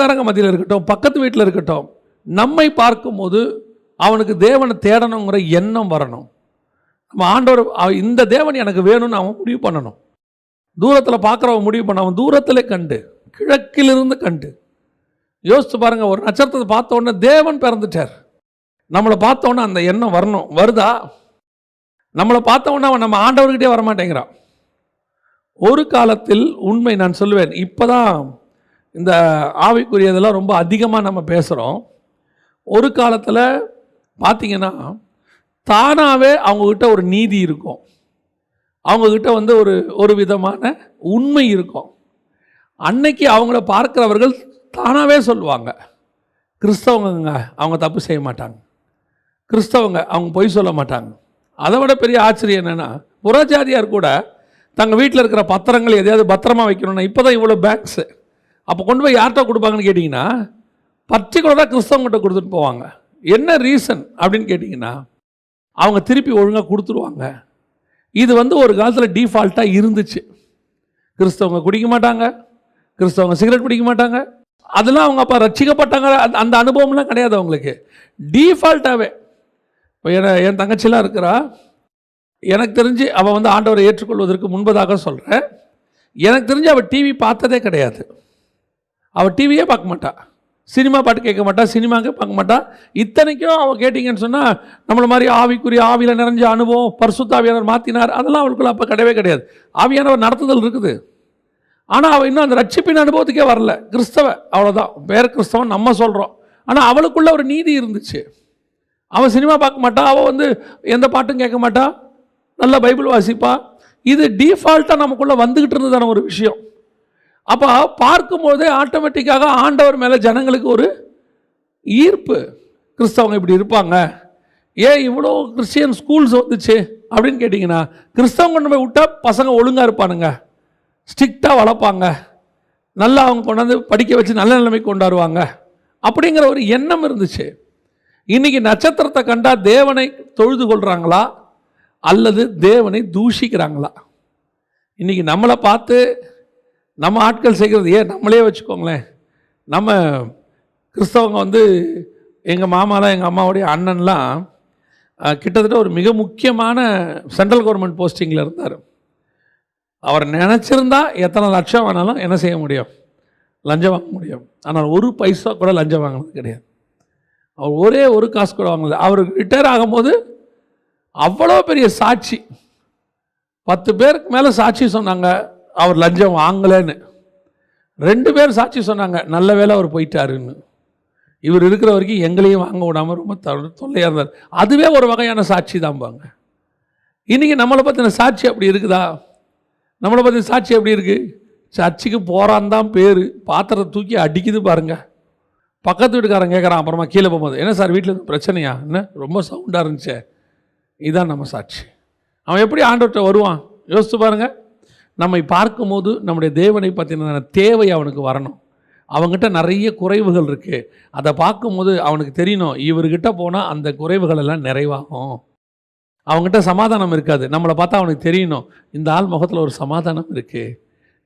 சொந்தக்காரங்க மத்தியில் இருக்கட்டும் பக்கத்து வீட்டில் இருக்கட்டும் நம்மை பார்க்கும்போது அவனுக்கு தேவனை தேடணுங்கிற எண்ணம் வரணும். நம்ம ஆண்டவர் இந்த தேவன் எனக்கு வேணும்னு அவன் முடிவு பண்ணணும். தூரத்தில் பார்க்குறவன் முடிவு பண்ண அவன் தூரத்தில் கண்டு கிழக்கிலிருந்து கண்டு. யோசித்து பாருங்கள் ஒரு நட்சத்திரத்தை பார்த்த உடனே தேவன் பிறந்துட்டார். நம்மளை பார்த்த உடனே அந்த எண்ணம் வரணும். வருதா? நம்மளை பார்த்த உடனே அவன் நம்ம ஆண்டவர்கிட்டே வரமாட்டேங்கிறான். ஒரு காலத்தில் உண்மை நான் சொல்லுவேன் இப்போதான் இந்த ஆவிக்குரியதெல்லாம் ரொம்ப அதிகமாக நம்ம பேசுகிறோம் ஒரு காலத்தில் பார்த்தீங்கன்னா தானாகவே அவங்கக்கிட்ட ஒரு நீதி இருக்கும். அவங்கக்கிட்ட வந்து ஒரு ஒரு விதமான உண்மை இருக்கும். அன்னைக்கு அவங்கள பார்க்குறவர்கள் தானாகவே சொல்லுவாங்க. கிறிஸ்தவங்க அவங்க தப்பு செய்ய மாட்டாங்க. கிறிஸ்தவங்க அவங்க பொய் சொல்ல மாட்டாங்க. அதை விட பெரிய ஆச்சரியம் என்னென்னா புறஜாதியார் கூட தங்கள் வீட்டில் இருக்கிற பத்திரங்கள் எதையாவது பத்திரமா வைக்கணும்னா இப்போ தான் இவ்வளோ பேங்க்ஸு அப்போ கொண்டு போய் யார்கிட்ட கொடுப்பாங்கன்னு கேட்டிங்கன்னா பர்டிகுலராக கிறிஸ்தவங்கிட்ட கொடுத்துட்டு போவாங்க. என்ன ரீசன் அப்படின்னு கேட்டிங்கன்னா அவங்க திருப்பி ஒழுங்காக கொடுத்துருவாங்க. இது வந்து ஒரு காலத்தில் டீஃபால்ட்டாக இருந்துச்சு. கிறிஸ்தவங்க குடிக்க மாட்டாங்க. கிறிஸ்தவங்க சிகரெட் பிடிக்க மாட்டாங்க. அதெல்லாம் அவங்க அப்போ ரட்சிக்கப்பட்டாங்க. அந்த- அந்த அனுபவம்லாம் கிடையாது அவங்களுக்கு. டீஃபால்ட்டாகவே இப்போ என என் தங்கச்சிலாம் இருக்கிறா. எனக்கு தெரிஞ்சு அவள் வந்து ஆண்டவரை ஏற்றுக்கொள்வதற்கு முன்பதாக சொல்கிறேன் எனக்கு தெரிஞ்சு அவள் டிவி பார்த்ததே கிடையாது. அவள் டிவியே பார்க்க மாட்டாள் சினிமா பாட்டு கேட்க மாட்டா சினிமாவுக்கு பார்க்க மாட்டா. இத்தனைக்கும் அவள் கேட்டிங்கன்னு சொன்னால் நம்மளை மாதிரி ஆவிக்குரிய ஆவியில் நிறைஞ்ச அனுபவம் பரிசுத்தாவியானவர் மாற்றினார் அதெல்லாம் அவளுக்குள்ள அப்போ கிடையவே கிடையாது. ஆவியானவர் நடத்துதல் இருக்குது. ஆனால் அவள் இன்னும் அந்த ரட்சிப்பின் அனுபவத்துக்கே வரல. கிறிஸ்தவ அவ்வளோதான் வேறு கிறிஸ்தவன் நம்ம சொல்கிறோம் ஆனால் அவளுக்குள்ள ஒரு நீதி இருந்துச்சு. அவன் சினிமா பார்க்க மாட்டா. அவள் வந்து எந்த பாட்டும் கேட்க மாட்டா. நல்ல பைபிள் வாசிப்பா. இது டீஃபால்ட்டாக நமக்குள்ளே வந்துக்கிட்டு இருந்ததான ஒரு விஷயம். அப்போ பார்க்கும்போதே ஆட்டோமேட்டிக்காக ஆண்டவர் மேலே ஜனங்களுக்கு ஒரு ஈர்ப்பு. கிறிஸ்தவங்க இப்படி இருப்பாங்க. ஏன் இவ்வளோ கிறிஸ்டியன் ஸ்கூல்ஸ் வந்துச்சு அப்படின்னு கேட்டிங்கன்னா கிறிஸ்தவங்க கொண்டு போய் விட்டா பசங்க ஒழுங்காக இருப்பானுங்க. ஸ்ட்ரிக்டாக வளர்ப்பாங்க. நல்லா அவங்க கொண்டாந்து படிக்க வச்சு நல்ல நிலைமைக்கு கொண்டாடுவாங்க. அப்படிங்கிற ஒரு எண்ணம் இருந்துச்சு. இன்னைக்கு நட்சத்திரத்தை கண்டால் தேவனை தொழுது கொள்கிறாங்களா அல்லது தேவனை தூஷிக்கிறாங்களா? இன்றைக்கி நம்மளை பார்த்து நம்ம ஆட்கள் செய்கிறது ஏன்? நம்மளே வச்சுக்கோங்களேன். நம்ம கிறிஸ்தவங்க வந்து எங்கள் மாமாலாம் எங்கள் அம்மாவுடைய அண்ணன்லாம் கிட்டத்தட்ட ஒரு மிக முக்கியமான சென்ட்ரல் கவர்மெண்ட் போஸ்டிங்கில் இருந்தார். அவர் நினச்சிருந்தா எத்தனை லட்சம் வேணாலும் என்ன செய்ய முடியும்? லஞ்சம் வாங்க முடியும். ஆனால் ஒரு பைசா கூட லஞ்சம் வாங்கினது கிடையாது. அவர் ஒரே ஒரு காசு கூட வாங்கினது. அவர் ரிட்டையர் ஆகும்போது அவ்வளோ பெரிய சாட்சி. பத்து பேருக்கு மேலே சாட்சி சொன்னாங்க. அவர் லஞ்சம் வாங்கலைன்னு. ரெண்டு பேர் சாட்சி சொன்னாங்க நல்ல வேலை அவர் போயிட்டாருன்னு. இவர் இருக்கிற வரைக்கும் எங்களையும் வாங்க விடாமல் ரொம்ப தொல்லையாக இருந்தார். அதுவே ஒரு வகையான சாட்சி தான்பாங்க இன்றைக்கி நம்மளை பற்றின சாட்சி அப்படி இருக்குதா? நம்மளை பற்றின சாட்சி எப்படி இருக்குது சர்ச்சுக்கு போகிறான் தான் பேர். பாத்திரத்தை தூக்கி அடிக்குது பாருங்க. பக்கத்து வீட்டுக்காரன் கேட்குறான் அப்புறமா கீழே போகும்போது என்ன சார் வீட்டில் பிரச்சனையா? என்ன? ரொம்ப சவுண்டாக இருந்துச்சே. இதுதான் நம்ம சாட்சி. அவன் எப்படி ஆண்டவர்கிட்ட வருவான்? யோசித்து பாருங்கள் நம்மை பார்க்கும்போது நம்முடைய தேவனை பற்றின தேவை அவனுக்கு வரணும். அவங்ககிட்ட நிறைய குறைவுகள் இருக்குது அதை பார்க்கும்போது அவனுக்கு தெரியணும் இவர்கிட்ட போனால் அந்த குறைவுகள் எல்லாம் நிறைவாகும். அவங்ககிட்ட சமாதானம் இருக்காது. நம்மளை பார்த்தா அவனுக்கு தெரியணும் இந்த ஆள் முகத்தில் ஒரு சமாதானம் இருக்குது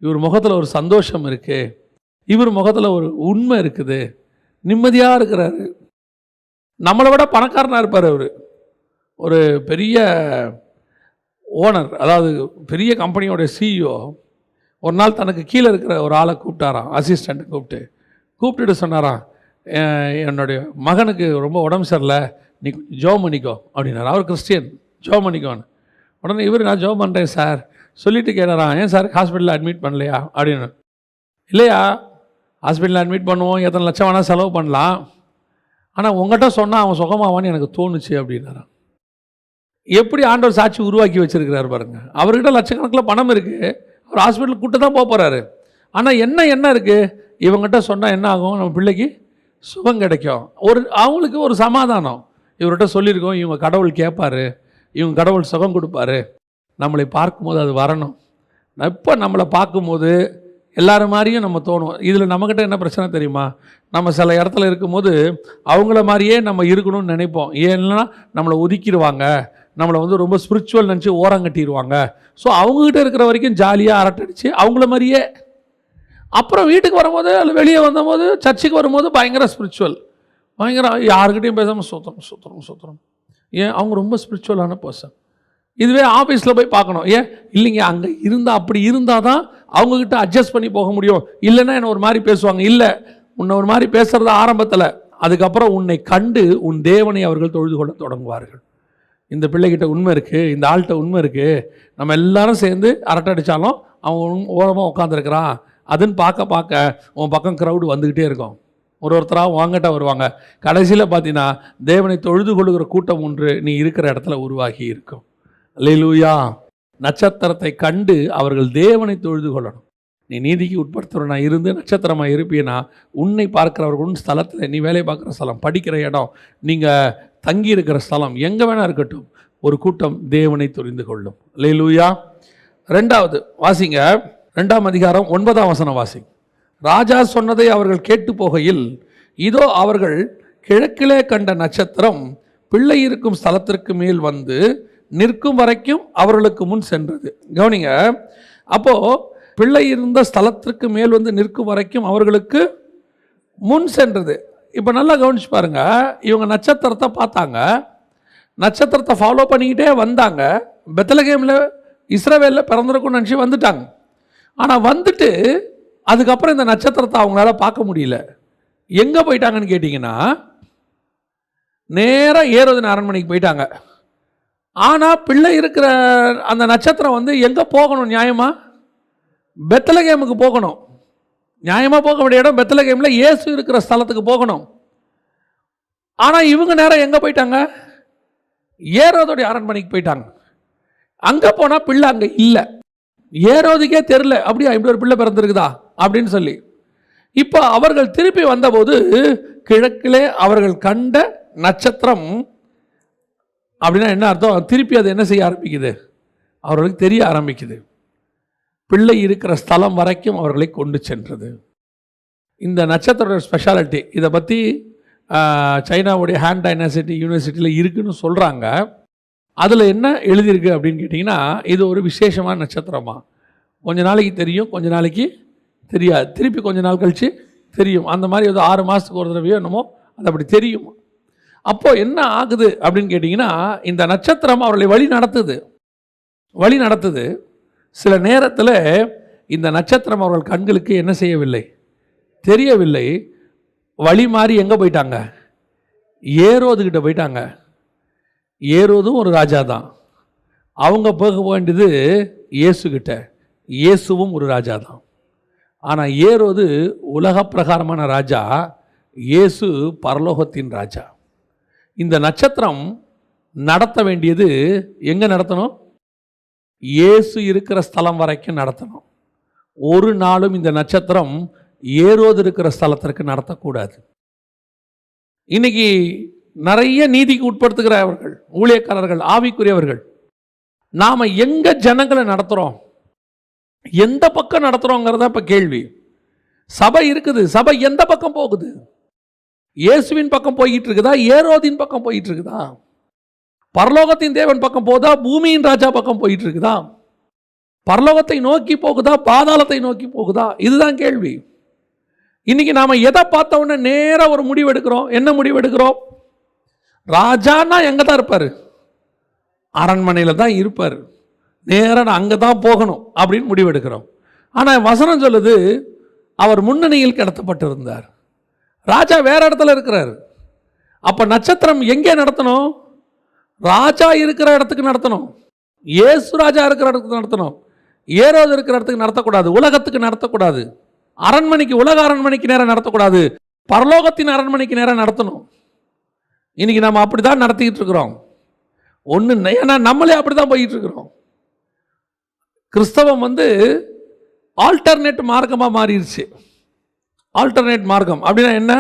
இவர் முகத்தில் ஒரு சந்தோஷம் இருக்குது இவர் முகத்தில் ஒரு உண்மை இருக்குது. நிம்மதியாக இருக்கிறாரு. நம்மளை விட பணக்காரனாக இருப்பார் அவர். ஒரு பெரிய ஓனர் அதாவது பெரிய கம்பெனியோட சிஇஓ ஒரு நாள் தனக்கு கீழே இருக்கிற ஒரு ஆளை கூப்பிட்டாராம் அசிஸ்டண்ட்டை கூப்பிட்டு. கூப்பிட்டுட்டு சொன்னாராம் என்னுடைய மகனுக்கு ரொம்ப உடம்பு சரியில்லை நீ ஜோ மணிக்கோ பண்ணிக்கோ அப்படின்னாரு. அவர் கிறிஸ்டியன் ஜோ பண்ணிக்கோன்னு உடனே இவர் நான் ஜோ பண்ணுறேன் சார். சொல்லிட்டு கேட்குறான் ஏன் சார் ஹாஸ்பிட்டலில் அட்மிட் பண்ணலையா? அப்படின்னு. இல்லையா ஹாஸ்பிட்டலில் அட்மிட் பண்ணுவோம் எத்தனை லட்சம் வேணால் செலவு பண்ணலாம். ஆனால் உங்கள்கிட்ட சொன்னால் அவன் சுகமாவான்னு எனக்கு தோணுச்சு அப்படின்னாரான் எப்படி ஆண்டவர் சாட்சி உருவாக்கி வச்சிருக்கிறாரு பாருங்க. அவர்கிட்ட லட்சக்கணக்கில் பணம் இருக்குது அவர் ஹாஸ்பிட்டல் கூட்ட தான் போக போகிறாரு ஆனால் என்ன என்ன இருக்குது இவங்ககிட்ட சொன்னால் என்ன ஆகும்? நம்ம பிள்ளைக்கு சுகம் கிடைக்கும். ஒரு அவங்களுக்கு ஒரு சமாதானம். இவர்கிட்ட சொல்லியிருக்கோம் இவங்க கடவுள் கேட்பாரு இவங்க கடவுள் சுகம் கொடுப்பாரு. நம்மளை பார்க்கும்போது அது வரணும். இப்போ நம்மளை பார்க்கும்போது எல்லாரும் மாதிரியும் நம்ம தோணும். இதில் நம்மக்கிட்ட என்ன பிரச்சனை தெரியுமா? நம்ம சில இடத்துல இருக்கும்போது அவங்கள மாதிரியே நம்ம இருக்கணும்னு நினைப்போம். ஏன்னா நம்மளை ஒதுக்கிடுவாங்க. நம்மளை வந்து ரொம்ப ஸ்பிரிச்சுவல் நினச்சி ஓரங்கட்டிடுவாங்க ஸோ அவங்ககிட்ட இருக்கிற வரைக்கும் ஜாலியாக அரட்டடிச்சு அவங்கள மாதிரியே. அப்புறம் வீட்டுக்கு வரும்போது அல்ல வெளியே வந்தபோது சர்ச்சுக்கு வரும்போது பயங்கர ஸ்பிரிச்சுவல் பயங்கர யாருக்கிட்டையும் பேசாமல் சுத்தரம் சுத்தரம் சுத்தரம் ஏன்? அவங்க ரொம்ப ஸ்பிரிச்சுவலான பர்சன் இதுவே ஆஃபீஸில் போய் பார்க்கணும். ஏன்? இல்லைங்க அங்கே இருந்தால் அப்படி இருந்தால் தான் அவங்கக்கிட்ட அட்ஜஸ்ட் பண்ணி போக முடியும். இல்லைன்னா என்னை ஒரு மாதிரி பேசுவாங்க. இல்லை உன்னை ஒரு மாதிரி பேசுகிறது ஆரம்பத்தில். அதுக்கப்புறம் உன்னை கண்டு உன் தேவனை அவர்கள் தொழுது கொள்ள தொடங்குவார்கள். இந்த பிள்ளைகிட்ட உண்மை இருக்குது இந்த ஆள்கிட்ட உண்மை இருக்குது நம்ம எல்லாரும் சேர்ந்து அரட்டை அடித்தாலும் அவன் ஓரமாக உட்காந்துருக்கிறான் அதுன்னு பார்க்க பார்க்க உன் பக்கம் க்ரௌடு வந்துக்கிட்டே இருக்கும். ஒரு ஒருத்தராக வாங்கிட்ட வருவாங்க. கடைசியில் பார்த்தீங்கன்னா தேவனை தொழுது கொள்ளுகிற கூட்டம் ஒன்று நீ இருக்கிற இடத்துல உருவாகி இருக்கும். லூயா நட்சத்திரத்தை கண்டு அவர்கள் தேவனை தொழுது கொள்ளணும். நீ நீதிக்கு உட்படுத்துகிறனா இருந்து நட்சத்திரமாக இருப்பீனா உன்னை பார்க்குறவர்களும் ஸ்தலத்தில் நீ வேலை பார்க்குற ஸ்தலம் படிக்கிற இடம் நீங்கள் தங்கி இருக்கிற ஸ்தலம் எங்கே வேணா இருக்கட்டும். ஒரு கூட்டம் தேவனை தெரிந்து கொள்ளும். அல்லேலூயா. ரெண்டாவது வாசிங்க. ரெண்டாம் அதிகாரம் ஒன்பதாம் வசனம் வாசி ராஜா சொன்னதை அவர்கள் கேட்டு போகையில் இதோ அவர்கள் கிழக்கிலே கண்ட நட்சத்திரம் பிள்ளை இருக்கும் ஸ்தலத்திற்கு மேல் வந்து நிற்கும் வரைக்கும் அவர்களுக்கு முன் சென்றது. கவனிங்க. அப்போது பிள்ளை இருந்த ஸ்தலத்திற்கு மேல் வந்து நிற்கும் வரைக்கும் அவர்களுக்கு முன் சென்றது. இப்போ நல்லா கவனிச்சு பாருங்க. இவங்க நட்சத்திரத்தை பார்த்தாங்க. நட்சத்திரத்தை ஃபாலோ பண்ணிக்கிட்டே வந்தாங்க. பெத்தலகேமில் இஸ்ரவேலில் பிறந்திருக்கும்னு நினச்சி வந்துட்டாங்க. ஆனால் வந்துட்டு அதுக்கப்புறம் இந்த நட்சத்திரத்தை அவங்களால பார்க்க முடியல. எங்கே போயிட்டாங்கன்னு கேட்டிங்கன்னா நேராக ஏறுவதின் அரண்மனைக்கு போயிட்டாங்க. ஆனால் பிள்ளை இருக்கிற அந்த நட்சத்திரம் வந்து எங்கே போகணும் நியாயமாக பெத்தலகேமுக்கு போகணும். நியாயமாக போக வேண்டிய இடம் பெத்தலகேமில் ஏசு இருக்கிற ஸ்தலத்துக்கு போகணும். ஆனால் இவங்க நேரம் எங்கே போயிட்டாங்க? ஏரோதுடைய அரண்மனைக்கு போயிட்டாங்க. அங்கே போனால் பிள்ளை அங்கே இல்லை. ஏரோதுக்கே தெரில அப்படியா இப்படி ஒரு பிள்ளை பிறந்திருக்குதா? அப்படின்னு சொல்லி. இப்போ அவர்கள் திருப்பி வந்தபோது கிழக்கிலே அவர்கள் கண்ட நட்சத்திரம் அப்படின்னா என்ன அர்த்தம்? திருப்பி அது என்ன செய்ய ஆரம்பிக்குது? அவர்களுக்கு தெரிய ஆரம்பிக்குது. பிள்ளை இருக்கிற ஸ்தலம் வரைக்கும் அவர்களை கொண்டு சென்றது. இந்த நட்சத்திரோட ஸ்பெஷாலிட்டி இதை பற்றி சைனாவுடைய ஹேண்ட் டைனாசிட்டி யூனிவர்சிட்டியில் இருக்குன்னு சொல்கிறாங்க அதில் என்ன எழுதியிருக்கு அப்படின்னு கேட்டிங்கன்னா இது ஒரு விசேஷமான நட்சத்திரமா? கொஞ்ச நாளைக்கு தெரியும் கொஞ்ச நாளைக்கு தெரியாது. திருப்பி கொஞ்ச நாள் கழித்து தெரியும். அந்த மாதிரி ஏதோ ஆறு மாதத்துக்கு ஒரு தடவையோ என்னமோ அது அப்படி தெரியும். அப்போது என்ன ஆகுது அப்படின்னு கேட்டிங்கன்னா இந்த நட்சத்திரம் அவர்களை வழி நடத்துது. வழி நடத்துது. சில நேரத்தில் இந்த நட்சத்திரம் அவர்கள் கண்களுக்கு என்ன செய்யவில்லை? தெரியவில்லை. வழி மாறி எங்கே போயிட்டாங்க? ஏரோதுகிட்ட போயிட்டாங்க. ஏரோதும் ஒரு ராஜா தான். அவங்க போக வேண்டியது இயேசுகிட்ட இயேசுவும் ஒரு ராஜா தான். ஆனால் ஏரோது உலக பிரகாரமான ராஜா. இயேசு பரலோகத்தின் ராஜா. இந்த நட்சத்திரம் நடத்த வேண்டியது எங்கே நடத்தணும்? இயேசு இருக்கிற ஸ்தலம் வரைக்கும் நடத்தணும். ஒரு நாளும் இந்த நட்சத்திரம் ஏரோது இருக்கிற ஸ்தலத்திற்கு நடத்தக்கூடாது. இன்னைக்கு நிறைய நீதிக்கு உட்படுத்துகிறவர்கள் ஊழியக்காரர்கள் ஆவிக்குரியவர்கள் நாம் எங்கே ஜனங்களை நடத்துகிறோம் எந்த பக்கம் நடத்துகிறோங்கிறத இப்போ கேள்வி. சபை இருக்குது சபை எந்த பக்கம் போகுது? இயேசுவின் பக்கம் போய்கிட்டு இருக்குதா? ஏரோதின் பக்கம் போயிட்டு இருக்குதா? பரலோகத்தின் தேவன் பக்கம் போதா பூமியின் ராஜா பக்கம் போயிட்டு இருக்குதா பரலோகத்தை நோக்கி போகுதா பாதாளத்தை நோக்கி போகுதா? இதுதான் கேள்வி. இன்னைக்கு நாம் எதை பார்த்த உடனே நேராக ஒரு முடிவு எடுக்கிறோம். என்ன முடிவு எடுக்கிறோம்? ராஜான்னா எங்கே தான் இருப்பார்? அரண்மனையில் தான் இருப்பார். நேராக நான் அங்கே தான் போகணும் அப்படின்னு முடிவு எடுக்கிறோம். ஆனால் வசனம் சொல்லுது அவர் முன்னணியில் கடத்தப்பட்டிருந்தார். ராஜா வேற இடத்துல இருக்கிறார். அப்போ நட்சத்திரம் எங்கே நடத்தணும்? ராஜா இருக்கிற இடத்துக்கு நடத்தணும். இயேசு ராஜா இருக்கிற இடத்துக்கு நடத்தணும். ஏரோது இருக்கிற இடத்துக்கு நடத்தக்கூடாது. உலகத்துக்கு நடத்தக்கூடாது. அரண்மனைக்கு உலக அரண்மனைக்கு நேரம் நடத்தக்கூடாது. பரலோகத்தின் அரண்மனைக்கு நேரம் நடத்தணும். இன்னைக்கு நம்ம அப்படி தான் நடத்திக்கிட்டு இருக்கிறோம். ஒன்று ஏன்னா நம்மளே அப்படி தான் போயிட்டு இருக்கிறோம். கிறிஸ்தவம் வந்து ஆல்டர்னேட் மார்க்கமாக மாறிடுச்சு ஆல்டர்னேட் மார்க்கம் அப்படின்னா என்ன?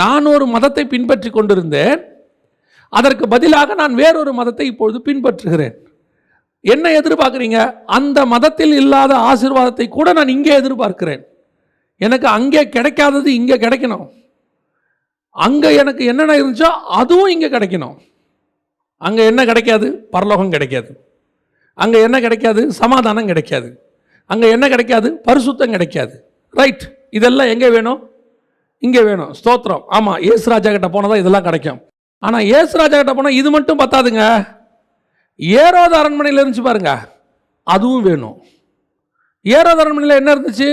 நான் ஒரு மதத்தை பின்பற்றி கொண்டிருந்தேன். அதற்கு பதிலாக நான் வேறொரு மதத்தை இப்பொழுது பின்பற்றுகிறேன். என்ன எதிர்பார்க்குறீங்க? அந்த மதத்தில் இல்லாத ஆசீர்வாதத்தை கூட நான் இங்கே எதிர்பார்க்கிறேன். எனக்கு அங்கே கிடைக்காதது இங்கே கிடைக்கணும். அங்கே எனக்கு என்னென்ன இருந்துச்சோ அதுவும் இங்கே கிடைக்கணும். அங்கே என்ன கிடைக்காது? பரலோகம் கிடைக்காது. அங்கே என்ன கிடைக்காது? சமாதானம் கிடைக்காது. அங்கே என்ன கிடைக்காது? பரிசுத்தம் கிடைக்காது. ரைட் இதெல்லாம் எங்கே வேணும்? இங்கே வேணும். ஸ்தோத்திரம். ஆமாம் ஏசு ராஜா கிட்ட போனால் தான் இதெல்லாம் கிடைக்கும். ஆனால் ஏசு ராஜா கிட்ட போனால் இது மட்டும் பத்தாதுங்க. ஏரோத அரண்மனையில் இருந்துச்சு பாருங்க. அதுவும் வேணும். ஏரோத அரண்மனையில் என்ன இருந்துச்சு?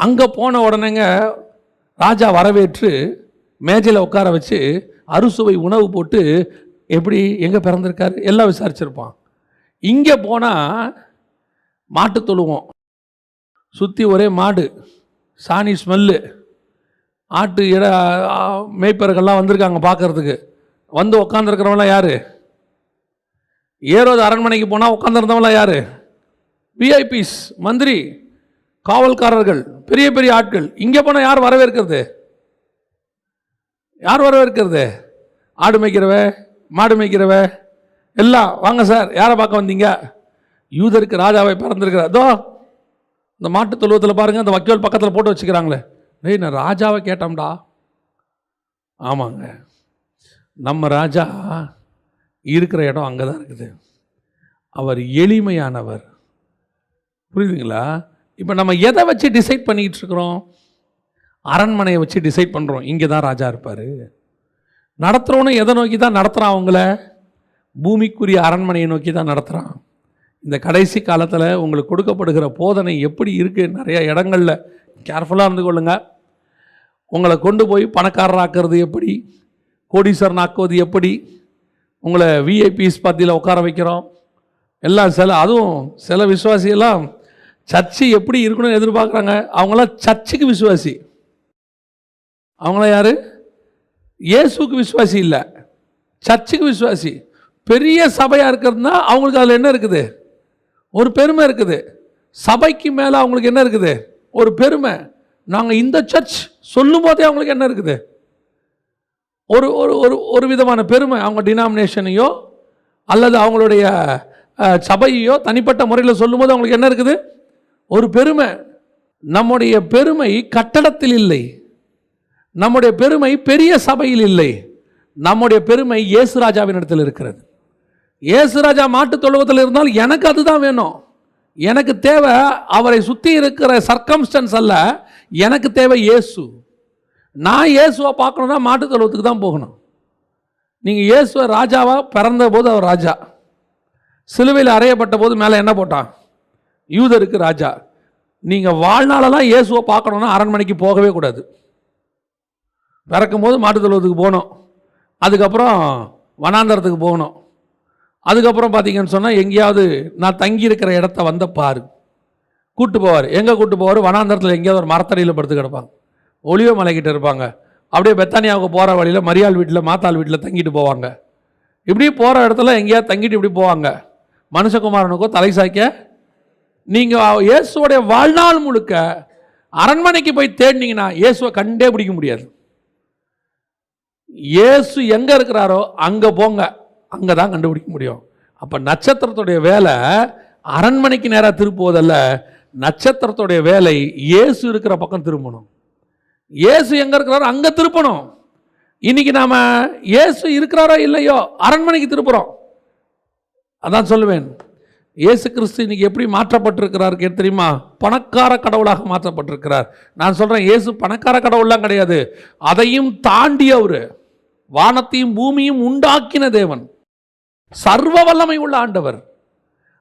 அங்கே போன உடனேங்க ராஜா வரவேற்று மேஜையில் உட்கார வச்சு அறுசுவை உணவு போட்டு எப்படி எங்கே பிறந்திருக்காரு? எல்லாம் விசாரிச்சிருப்பான். இங்கே போனால் மாட்டு தொழுவோம். சுற்றி ஒரே மாடு. சாணி ஸ்மெல்லு. ஆட்டு இட மேய்ப்பர்கள்லாம் வந்திருக்காங்க பார்க்கறதுக்கு. வந்து உட்காந்துருக்கிறவங்களாம் யார்? ஏரோது அரண்மனைக்கு போனால் உட்காந்துருந்தவங்களாம் யார்? விஐபிஸ் மந்திரி காவல்காரர்கள் பெரிய பெரிய ஆட்கள். இங்கே போனால் யார் வரவேற்கிறது? யார் வரவேற்கிறது? ஆடு மேய்க்கிறவ மாடு மேய்க்கிறவ. எல்லாம் வாங்க சார் யாரை பார்க்க வந்தீங்க? யூதருக்கு ராஜாவை பிறந்திருக்கிற அதோ இந்த மாட்டு தொழுவத்தில் பாருங்கள் அந்த வக்கீல் பக்கத்தில் போட்டு வச்சுக்கிறாங்களே. டேய் நான் ராஜாவை கேட்டோம்டா. ஆமாங்க. நம்ம ராஜா இருக்கிற இடம் அங்கே தான் இருக்குது. அவர் எளிமையானவர். புரியுதுங்களா? இப்போ நம்ம எதை வச்சு டிசைட் பண்ணிக்கிட்டு இருக்கிறோம் அரண்மனையை வச்சு டிசைட் பண்ணுறோம் இங்கே தான் ராஜா இருப்பார். நடத்துகிறவனும் எதை நோக்கி தான் நடத்துகிறான் அவங்கள? பூமிக்குரிய அரண்மனையை நோக்கி தான் நடத்துகிறான் இந்த கடைசி காலத்தில் உங்களுக்கு கொடுக்கப்படுகிற போதனை எப்படி இருக்குது நிறைய இடங்களில் கேர்ஃபுல்லாக இருந்து கொள்ளுங்க. உங்களை கொண்டு போய் பணக்காரராக்குறது எப்படி? கோடீஸ்வரன் ஆக்குவது எப்படி? உங்களை விஐபிஸ் பத்தியில் உட்கார வைக்கிறோம். எல்லாம் சில அதுவும் சில விசுவாசியெல்லாம் சர்ச்சு எப்படி இருக்கணும்னு எதிர்பார்க்குறாங்க. அவங்களாம் சர்ச்சுக்கு விசுவாசி. அவங்களாம் யார்? இயேசுக்கு விசுவாசி இல்லை. சர்ச்சுக்கு விசுவாசி. பெரிய சபையாக இருக்கிறதுனா அவங்களுக்கு அதில் என்ன இருக்குது? ஒரு பெருமை இருக்குது. சபைக்கு மேலே அவங்களுக்கு என்ன இருக்குது? ஒரு பெருமை. நாங்கள் இந்த சர்ச் சொல்லும் போதே அவங்களுக்கு என்ன இருக்குது? ஒரு ஒரு ஒரு ஒரு விதமான பெருமை. அவங்க டினாமினேஷனையோ அல்லது அவங்களுடைய சபையோ சபையையோ தனிப்பட்ட முறையில் சொல்லும்போது அவங்களுக்கு என்ன இருக்குது? ஒரு பெருமை. நம்முடைய பெருமை கட்டடத்தில் இல்லை. நம்முடைய பெருமை பெரிய சபையில் இல்லை. நம்முடைய பெருமை இயேசுராஜாவின் இடத்தில் இருக்கிறது. இயேசு ராஜா தொழுவத்தில் இருந்தால் எனக்கு அதுதான் வேணும். எனக்கு தேவை அவரை சுற்றி இருக்கிற சர்க்கம்ஸ்டன்ஸ் அல்ல எனக்கு தேவை இயேசு. நான் இயேசுவை பார்க்கணுன்னா மாட்டுத் தொழுவத்துக்கு தான் போகணும். நீங்கள் இயேசுவை ராஜாவாக பிறந்த போது அவர் ராஜா. சிலுவையில் அறையப்பட்ட போது மேலே என்ன போட்டான்? யூதருக்கு ராஜா. நீங்கள் வாழ்நாளெல்லாம் இயேசுவை பார்க்கணுன்னா அரண்மனைக்கு போகவே கூடாது. பிறக்கும் போது மாட்டு தொழுவத்துக்கு போகணும். அதுக்கப்புறம் வனாந்தரத்துக்கு போகணும். அதுக்கப்புறம் பார்த்தீங்கன்னு சொன்னால் எங்கேயாவது நான் தங்கியிருக்கிற இடத்த வந்த பாரு. கூட்டு போவார். எங்கே கூட்டு போவார்? வனாந்தரத்தில் எங்கேயாவது ஒரு மரத்தடியில் படுத்து கிடப்பாங்க. ஒளிவ மலைக்கிட்ட இருப்பாங்க. அப்படியே பெத்தானியாவுக்கு போகிற வழியில் மரியாள் வீட்டில் மாத்தாள் வீட்டில் தங்கிட்டு போவாங்க. இப்படி போகிற இடத்துல எங்கேயாவது தங்கிட்டு இப்படி போவாங்க. மனுஷகுமாரனுக்கோ தலை சாய்க்க? நீங்கள் இயேசுவோடைய வாழ்நாள் முழுக்க அரண்மனைக்கு போய் தேடினீங்கன்னா இயேசுவை கண்டே பிடிக்க முடியாது. இயேசு எங்கே இருக்கிறாரோ அங்கே போங்க. அங்கே தான் கண்டுபிடிக்க முடியும். அப்போ நட்சத்திரத்துடைய வேலை அரண்மனைக்கு நேராக திருப்புவதல்ல நட்சத்திரத்துடைய வேலை இயேசு இருக்கிற பக்கம் திரும்பணும். இயேசு எங்கே இருக்கிறாரோ அங்கே திருப்பணும். இன்னைக்கு நாம் இயேசு இருக்கிறாரோ இல்லையோ அரண்மனைக்கு திருப்புறோம். அதான் சொல்லுவேன். இயேசு கிறிஸ்து இன்னைக்கு எப்படி மாற்றப்பட்டிருக்கிறார் கேட்டு தெரியுமா? பணக்கார கடவுளாக மாற்றப்பட்டிருக்கிறார். நான் சொல்கிறேன் இயேசு பணக்கார கடவுள்லாம் கிடையாது. அதையும் தாண்டி அவர் வானத்தையும் பூமியும் உண்டாக்கின தேவன். சர்வ வல்லமை உள்ள ஆண்டவர்.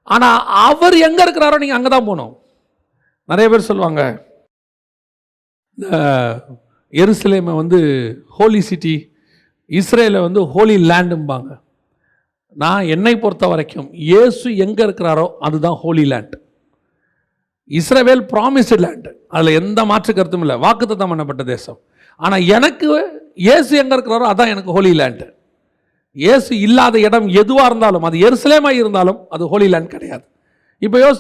ஆனால் அவர் எங்கே இருக்கிறாரோ நீங்கள் அங்கே தான் போகணும். நிறைய பேர் சொல்லுவாங்க இந்த எருசலேமை வந்து ஹோலி சிட்டி இஸ்ரேலை வந்து ஹோலி லேண்டும்பாங்க நான் என்னை பொறுத்த வரைக்கும் இயேசு எங்கே இருக்கிறாரோ அதுதான் holy land Israel promised land அதில் எந்த மாற்று கருத்தும் இல்லை. வாக்குத்தத்தம் பண்ணப்பட்ட தேசம். ஆனால் எனக்கு இயேசு எங்கே இருக்கிறாரோ அதான் எனக்கு ஹோலி லேண்ட் இயேசு இல்லாத இடம் எதுவாக இருந்தாலும் அது எருசலேமாக இருந்தாலும் அது ஹோலி லேண்ட் கிடையாது. இப்போ யோசி